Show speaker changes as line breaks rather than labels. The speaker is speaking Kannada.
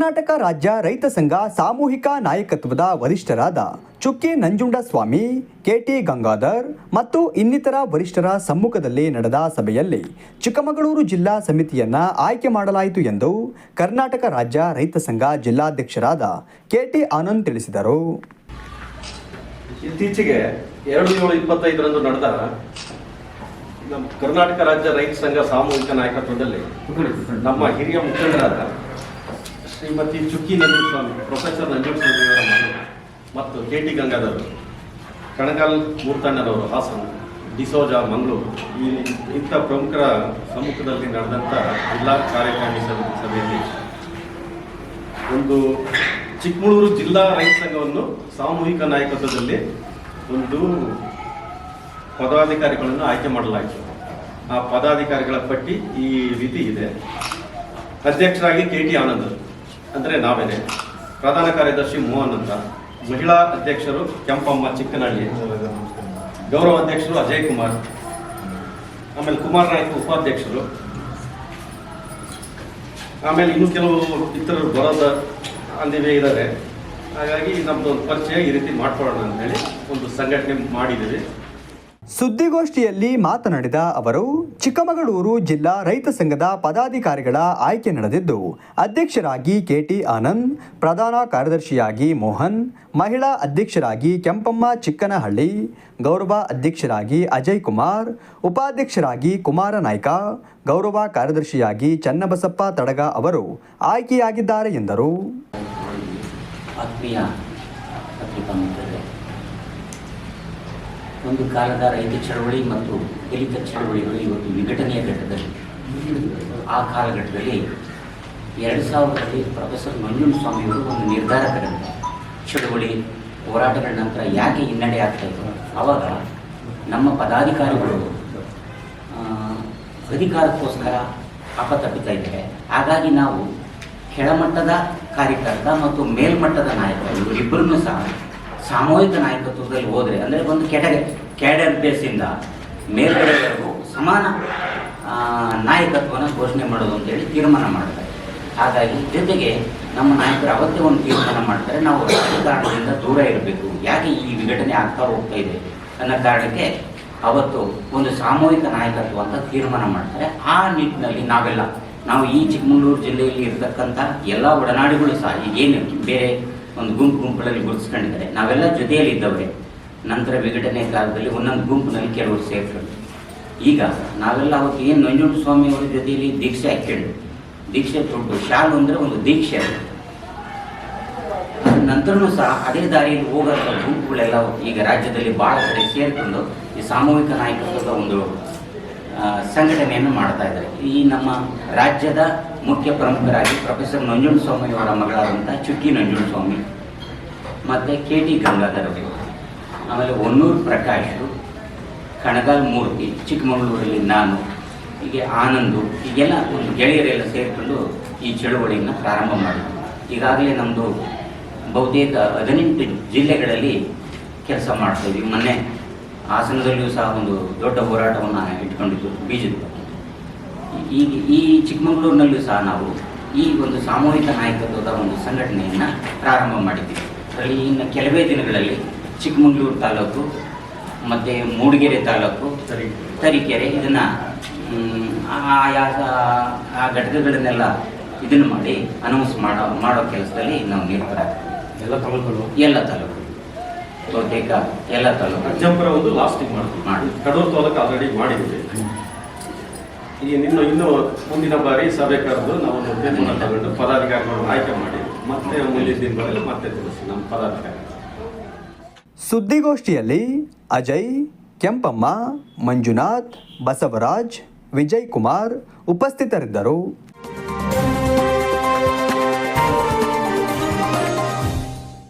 ಕರ್ನಾಟಕ ರಾಜ್ಯ ರೈತ ಸಂಘ ಸಾಮೂಹಿಕ ನಾಯಕತ್ವದ ವರಿಷ್ಠರಾದ ಚುಕ್ಕಿ ನಂಜುಂಡಸ್ವಾಮಿ, ಕೆಟಿ ಗಂಗಾಧರ್ ಮತ್ತು ಇನ್ನಿತರ ವರಿಷ್ಠರ ಸಮ್ಮುಖದಲ್ಲಿ ನಡೆದ ಸಭೆಯಲ್ಲಿ ಚಿಕ್ಕಮಗಳೂರು ಜಿಲ್ಲಾ ಸಮಿತಿಯನ್ನ ಆಯ್ಕೆ ಮಾಡಲಾಯಿತು ಎಂದು ಕರ್ನಾಟಕ ರಾಜ್ಯ ರೈತ ಸಂಘ ಜಿಲ್ಲಾಧ್ಯಕ್ಷರಾದ ಕೆಟಿ ಆನಂದ್ ತಿಳಿಸಿದರು.
ಇತ್ತೀಚೆಗೆ ಎರಡು ಏಳು ನಡೆದ ನಮ್ಮ ಕರ್ನಾಟಕ ರಾಜ್ಯ ರೈತ ಸಂಘ ಸಾಮೂಹಿಕ ನಾಯಕತ್ವದಲ್ಲಿ ನಮ್ಮ ಹಿರಿಯ ಮುಖಂಡರಾದ ಶ್ರೀಮತಿ ಚುಕ್ಕಿ ನಂಜುಸ್ವಾಮಿ ಪ್ರೊಫೆಸರ್ ನಂಜುಸ್ವಾಮಿ ಅವರ ಮನೆ. ಮತ್ತು ಕೆ ಟಿ ಗಂಗಾಧರ್. ಕಣಗಾಲ್ ಮೂರ್ತಣ್ಣರವರು ಹಾಸನ. ಡಿಸೋಜ, ಮಂಗಳೂರು. ಈ ಇಂಥ ಪ್ರಮುಖರ ಸಮ್ಮುಖದಲ್ಲಿ ನಡೆದಂಥ ಜಿಲ್ಲಾ ಕಾರ್ಯಕಾರಿಣಿ ಸಭೆಯಲ್ಲಿ ಒಂದು ಚಿಕ್ಕಮಗಳೂರು ಜಿಲ್ಲಾ ರೈತ ಸಂಘವನ್ನು ಸಾಮೂಹಿಕ ನಾಯಕತ್ವದಲ್ಲಿ ಒಂದು ಪದಾಧಿಕಾರಿಗಳನ್ನು ಆಯ್ಕೆ ಮಾಡಲಾಯಿತು. ಆ ಪದಾಧಿಕಾರಿಗಳ ಪಟ್ಟಿ ಈ ರೀತಿ ಇದೆ. ಅಧ್ಯಕ್ಷರಾಗಿ ಕೆ ಟಿ ಆನಂದ್. ಅಂದರೆ ನಾವೇನೆ. ಪ್ರಧಾನ ಕಾರ್ಯದರ್ಶಿ ಮೋಹನ್ ಅಂತ. ಮಹಿಳಾ ಅಧ್ಯಕ್ಷರು ಕೆಂಪಮ್ಮ ಚಿಕ್ಕನಹಳ್ಳಿ ಗೌರವ ಅಧ್ಯಕ್ಷರು ಅಜಯ್ ಕುಮಾರ್. ಆಮೇಲೆ ಕುಮಾರ್ ನಾಯ್ಕ ಉಪಾಧ್ಯಕ್ಷರು. ಆಮೇಲೆ ಇನ್ನು ಕೆಲವು ಇತರರು ಬರೋದ ಅಂದಿವೆ ಇದ್ದಾರೆ. ಹಾಗಾಗಿ ನಮ್ಮದು ಒಂದು ಪರಿಚಯ ಈ ರೀತಿ ಮಾಡ್ಕೊಳ್ಳೋಣ ಅಂತೇಳಿ ಒಂದು ಸಂಘಟನೆ ಮಾಡಿದ್ದೀವಿ.
ಸುದ್ದಿಗೋಷ್ಠಿಯಲ್ಲಿ ಮಾತನಾಡಿದ ಅವರು, ಚಿಕ್ಕಮಗಳೂರು ಜಿಲ್ಲಾ ರೈತ ಸಂಘದ ಪದಾಧಿಕಾರಿಗಳ ಆಯ್ಕೆ ನಡೆದಿದ್ದು, ಅಧ್ಯಕ್ಷರಾಗಿ ಕೆಟಿ ಆನಂದ್, ಪ್ರಧಾನ ಕಾರ್ಯದರ್ಶಿಯಾಗಿ ಮೋಹನ್, ಮಹಿಳಾ ಅಧ್ಯಕ್ಷರಾಗಿ ಕೆಂಪಮ್ಮ ಚಿಕ್ಕನಹಳ್ಳಿ, ಗೌರವ ಅಧ್ಯಕ್ಷರಾಗಿ ಅಜಯ್ ಕುಮಾರ್, ಉಪಾಧ್ಯಕ್ಷರಾಗಿ ಕುಮಾರ ನಾಯ್ಕ, ಗೌರವ ಕಾರ್ಯದರ್ಶಿಯಾಗಿ ಚನ್ನಬಸಪ್ಪ ತಡಗ ಅವರು ಆಯ್ಕೆಯಾಗಿದ್ದಾರೆ ಎಂದರು.
ಒಂದು ಕಾಲದ ರೈತ ಚಳವಳಿ ಮತ್ತು ದಲಿತ ಚಳವಳಿಗಳು ಇವತ್ತು ವಿಘಟನೆಯ ಘಟ್ಟದಲ್ಲಿ ಆ ಕಾಲಘಟ್ಟದಲ್ಲಿ ಎರಡು ಸಾವಿರದಲ್ಲಿ ಪ್ರೊಫೆಸರ್ ಮಂಜುಸ್ವಾಮಿಯವರು ಒಂದು ನಿರ್ಧಾರ ತಗೊಂಡು ಚಳವಳಿ ಹೋರಾಟಗಳ ನಂತರ ಯಾಕೆ ಹಿನ್ನಡೆ ಆಗ್ತಾ ಇತ್ತು? ಆವಾಗ ನಮ್ಮ ಪದಾಧಿಕಾರಿಗಳು ಅಧಿಕಾರಕ್ಕೋಸ್ಕರ ಅಪತಪ್ಪಿತಾ ಇದ್ದಾರೆ. ಹಾಗಾಗಿ ನಾವು ಕೆಳಮಟ್ಟದ ಕಾರ್ಯಕರ್ತ ಮತ್ತು ಮೇಲ್ಮಟ್ಟದ ನಾಯಕ ಇವರಿಬ್ಬರನ್ನೂ ಸಹ ಸಾಮೂಹಿಕ ನಾಯಕತ್ವದಲ್ಲಿ ಹೋದರೆ ಅಂದರೆ ಒಂದು ಕ್ಯಾಟಗರಿ ಕ್ಯಾಡರ್ ಬೇಸಿಂದ ಮೇಲ್ಗಡೆವರೆಗೂ ಸಮಾನ ಆ, ನಾಯಕತ್ವನ ಘೋಷಣೆ ಮಾಡೋದು ಅಂತೇಳಿ ತೀರ್ಮಾನ ಮಾಡ್ತಾರೆ. ಹಾಗಾಗಿ ಜೊತೆಗೆ ನಮ್ಮ ನಾಯಕರು ಅವತ್ತೇ ಒಂದು ತೀರ್ಮಾನ ಮಾಡ್ತಾರೆ ನಾವು ರಾಜಕಾರಣದಿಂದ ದೂರ ಇರಬೇಕು. ಯಾಕೆ ಈ ವಿಘಟನೆ ಆಗ್ತಾ ಹೋಗ್ತಾ ಇದೆ? ಅನ್ನೋ ಕಾರಣಕ್ಕೆ ಅವತ್ತು ಒಂದು ಸಾಮೂಹಿಕ ನಾಯಕತ್ವ ಅಂತ ತೀರ್ಮಾನ ಮಾಡ್ತಾರೆ. ಆ ನಿಟ್ಟಿನಲ್ಲಿ ನಾವೆಲ್ಲ ನಾವು ಈ ಚಿಕ್ಕಮಗಳೂರು ಜಿಲ್ಲೆಯಲ್ಲಿ ಇರತಕ್ಕಂಥ ಎಲ್ಲ ಒಡನಾಡಿಗಳು ಸಹ ಈಗೇನು ಬೇರೆ ಒಂದು ಗುಂಪು ಗುಂಪುಗಳಲ್ಲಿ ಗುರುತಿಸ್ಕೊಂಡಿದ್ದಾರೆ. ನಾವೆಲ್ಲ ಜೊತೆಯಲ್ಲಿ ಇದ್ದವರೇ. ನಂತರ ವಿಘಟನೆ ಕಾಲದಲ್ಲಿ ಒಂದೊಂದು ಗುಂಪಿನಲ್ಲಿ ಕೆಲವರು ಸೇರ್ಕೊಂಡು ಈಗ ನಾವೆಲ್ಲ ಅವತ್ತು ಏನು ನಂಜುಂಡ ಸ್ವಾಮಿ ಅವರ ಜೊತೆಯಲ್ಲಿ ದೀಕ್ಷೆ ಹಾಕ್ಕೊಂಡು ದೀಕ್ಷೆ ತೊಟ್ಟು ಶಾಲು ಅಂದರೆ ಒಂದು ದೀಕ್ಷೆ ಅದು. ನಂತರನೂ ಸಹ ಅದೇ ದಾರಿಯಲ್ಲಿ ಹೋಗೋಂಥ ಗುಂಪುಗಳೆಲ್ಲ ಈಗ ರಾಜ್ಯದಲ್ಲಿ ಭಾಳ ಕಡೆ ಸೇರಿಕೊಂಡು ಈ ಸಾಮೂಹಿಕ ನಾಯಕತ್ವದ ಒಂದು ಸಂಘಟನೆಯನ್ನು ಮಾಡ್ತಾ ಇದ್ದಾರೆ. ಈ ನಮ್ಮ ರಾಜ್ಯದ ಮುಖ್ಯ ಪ್ರಮುಖರಾಗಿ ಪ್ರೊಫೆಸರ್ ನಂಜುಂಡಸ್ವಾಮಿ ಅವರ ಮಗಳಾದಂಥ ಚುಕ್ಕಿ ನಂಜುಂಡಸ್ವಾಮಿ ಮತ್ತು ಕೆ ಟಿ ಗಂಗಾಧರ ಅವರು. ಆಮೇಲೆ ಒನ್ನೂರು ಪ್ರಕಾಶ್, ಕಣಗಾಲ್ ಮೂರ್ತಿ ಚಿಕ್ಕಮಗಳೂರಲ್ಲಿ ನಾನು, ಹೀಗೆ ಆನಂದು, ಹೀಗೆಲ್ಲ ಒಂದು ಗೆಳೆಯರೆಲ್ಲ ಸೇರಿಕೊಂಡು ಈ ಚಳುವಳಿಯನ್ನು ಪ್ರಾರಂಭ ಮಾಡಿದ್ವಿ. ಈಗಾಗಲೇ ನಮ್ಮದು ಬಹುತೇಕ ಹದಿನೆಂಟು ಜಿಲ್ಲೆಗಳಲ್ಲಿ ಕೆಲಸ ಮಾಡ್ತಾ ಇದ್ವಿ. ಮೊನ್ನೆ ಹಾಸನದಲ್ಲಿಯೂ ಸಹ ಒಂದು ದೊಡ್ಡ ಹೋರಾಟವನ್ನು ಇಟ್ಕೊಂಡಿದ್ದು ಬಿ ಜೆ ಈಗ ಈ ಚಿಕ್ಕಮಗಳೂರಿನಲ್ಲೂ ಸಹ ನಾವು ಈ ಒಂದು ಸಾಮೂಹಿಕ ನಾಯಕತ್ವದ ಒಂದು ಸಂಘಟನೆಯನ್ನು ಪ್ರಾರಂಭ ಮಾಡಿದ್ದೀವಿ. ಅದರಲ್ಲಿ ಇನ್ನು ಕೆಲವೇ ದಿನಗಳಲ್ಲಿ ಚಿಕ್ಕಮಗಳೂರು ತಾಲೂಕು ಮತ್ತು ಮೂಡಿಗೆರೆ ತಾಲೂಕು ತರೀಕೆರೆ ಇದನ್ನು ಆಯಾ ಆ ಘಟಕಗಳನ್ನೆಲ್ಲ ಇದನ್ನು ಮಾಡಿ ಅನೌನ್ಸ್ ಮಾಡೋ ಮಾಡೋ ಕೆಲಸದಲ್ಲಿ ನಾವು ನಿರ್ಧಾರ
ಎಲ್ಲ ತಾಲೂಕುಗಳು
ಎಲ್ಲ ತಾಲೂಕು. ಬಹುತೇಕ ಎಲ್ಲ ತಾಲೂಕು.
ಅಜ್ಜಂಪುರ ಒಂದು ಲಾಸ್ಟಿಗೆ ಮಾಡ್ತೀವಿ
ಮಾಡಿ.
ಕಡೂರು ತಾಲೂಕು ಆಲ್ರೆಡಿ ಮಾಡಿದ್ದೀವಿ ಈ ನಿನ್ನ ಇನ್ನು ಮುಂದಿನ ಬಾರಿ ಸಭೆ ಕರೆದು ನಾವು ಒಂದು ತೀರ್ಮಾನ ತಗೊಂಡು ಪದಾಧಿಕಾರಿಗಳನ್ನು ಆಯ್ಕೆ ಮಾಡಿ ಮತ್ತೆ ಮುಂದಿನ ದಿನಗಳಲ್ಲಿ ಮತ್ತೆ ತಿಳಿಸಿ ನಮ್ಮ ಪದಾಧಿಕಾರಿ.
ಸುದ್ದಿಗೋಷ್ಠಿಯಲ್ಲಿ ಅಜಯ್ ಕೆಂಪಮ್ಮ ಮಂಜುನಾಥ್ ಬಸವರಾಜ್ ವಿಜಯ್ ಕುಮಾರ್ ಉಪಸ್ಥಿತರಿದ್ದರು.